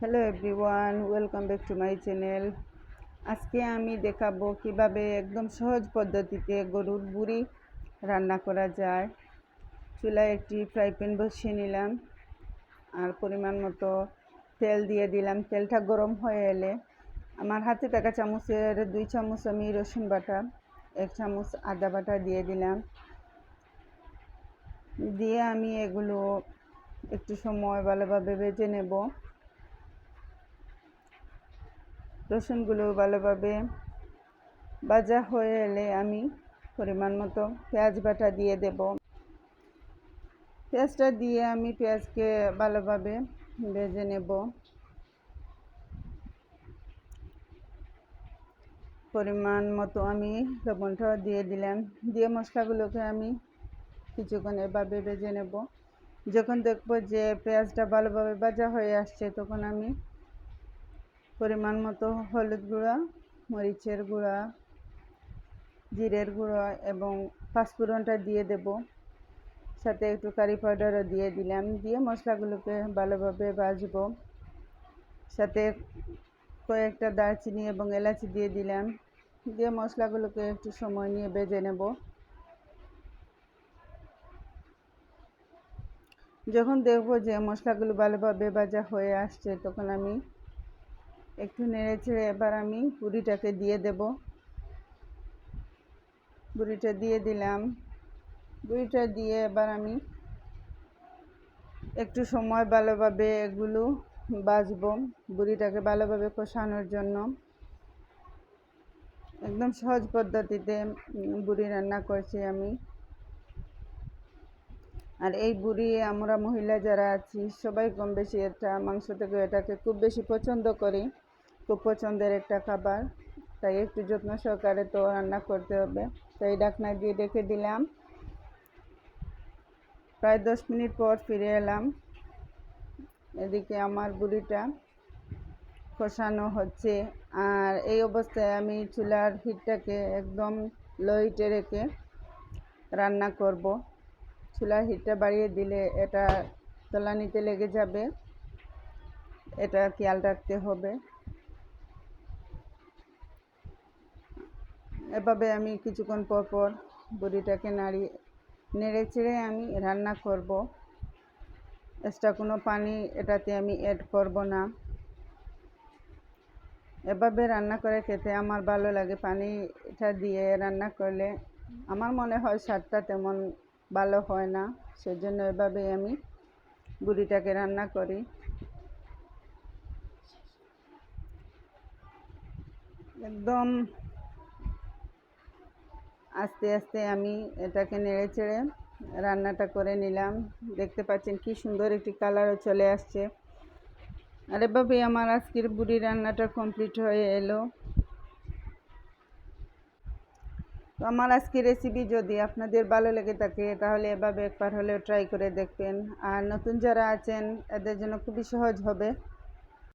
Hello everyone welcome back to my channel আজকে আমি দেখাবো কীভাবে একদম সহজ পদ্ধতিতে গরুর বুড়ি রান্না করা যায়। চুলায় একটি ফ্রাই প্যান বসিয়ে নিলাম। আর পরিমাণ মতো তেল দিয়ে দিলাম। তেলটা গরম হয়ে এলে আমার হাতে থাকা চামচের দুই চামচ আমি রসুন বাটা, এক চামচ আদা বাটা দিয়ে দিলাম। দিয়ে আমি এগুলো একটু সময় ভালোভাবে ভেজে নেব। রসুনগুলো ভালোভাবে ভাজা হয়ে এলে আমি পরিমাণ মতো পেঁয়াজ বাটা দিয়ে দেব। পেঁয়াজটা দিয়ে আমি পেঁয়াজকে ভালোভাবে ভেজে নেব। পরিমাণ মতো আমি লবণটাও দিয়ে দিলাম। দিয়ে মশলাগুলোকে আমি কিছুক্ষণ এভাবে ভেজে নেব। যখন দেখব যে পেঁয়াজটা ভালোভাবে ভাজা হয়ে আসছে, তখন আমি পরিমাণ মতো হলুদ গুঁড়া, মরিচের গুঁড়া, জিরের গুঁড়া এবং পাঁচফোড়নটা দিয়ে দেব। সাথে একটু কারি পাউডারও দিয়ে দিলাম, দিয়ে মশলাগুলোকে ভালোভাবে ভাজব। সাথে কয়েকটা দারচিনি এবং এলাচি দিয়ে দিলাম, দিয়ে মশলাগুলোকে একটু সময় নিয়ে বেজে নেব। যখন দেখব যে মশলাগুলো ভালোভাবে ভাজা হয়ে আসছে, তখন আমি একটু নেড়ে ছেড়ে এবার আমি বুড়িটাকে দিয়ে দেব। বুড়িটা দিয়ে দিলাম। বুড়িটা দিয়ে এবার আমি একটু সময় ভালোভাবে এগুলো বাজবো বুড়িটাকে ভালোভাবে কষানোর জন্য। একদম সহজ পদ্ধতিতে বুড়ি রান্না করছি আমি। আর এই বুড়ি আমরা মহিলা যারা আছি, সবাই কম বেশি এটা মাংস থেকে এটাকে খুব বেশি পছন্দ করি। খুব পছন্দের একটা খাবার। তাই একটু যত্ন সহকারে তো রান্না করতে হবে। তাই ডাকনা দিয়ে ডেকে দিলাম। প্রায় দশ মিনিট পর ফিরে এলাম। এদিকে আমার বুড়িটা কষানো হচ্ছে। আর এই অবস্থায় আমি চুলার হিটটাকে একদম লো হিটে রেখে রান্না করব। চুলার হিটটা বাড়িয়ে দিলে এটা তলানিতে লেগে যাবে। এটা খেয়াল রাখতে হবে। এভাবে আমি কিছুক্ষণ পর পর বড়িটাকে নাড়িয়ে নেড়ে চেড়ে আমি রান্না করব। এক্সট্রা কোনো পানি এটাতে আমি অ্যাড করব না। এভাবে রান্না করে খেতে আমার ভালো লাগে। পানি এটা দিয়ে রান্না করলে আমার মনে হয় স্বাদটা তেমন ভালো হয় না, সেজন্য এভাবে আমি বুড়িটাকে রান্না করি। একদম আস্তে আস্তে আমি এটাকে নেড়ে চেড়ে রান্নাটা করে নিলাম। দেখতে পাচ্ছেন কি সুন্দর একটি কালারও চলে আসছে। আর এভাবেই আমার আজকের বুড়ি রান্নাটা কমপ্লিট হয়ে এলো। তো আমার আজকের রেসিপি যদি আপনাদের ভালো লেগে থাকে, তাহলে এভাবে একবার হলেও ট্রাই করে দেখবেন। আর নতুন যারা আছেন, এদের জন্য খুবই সহজ হবে।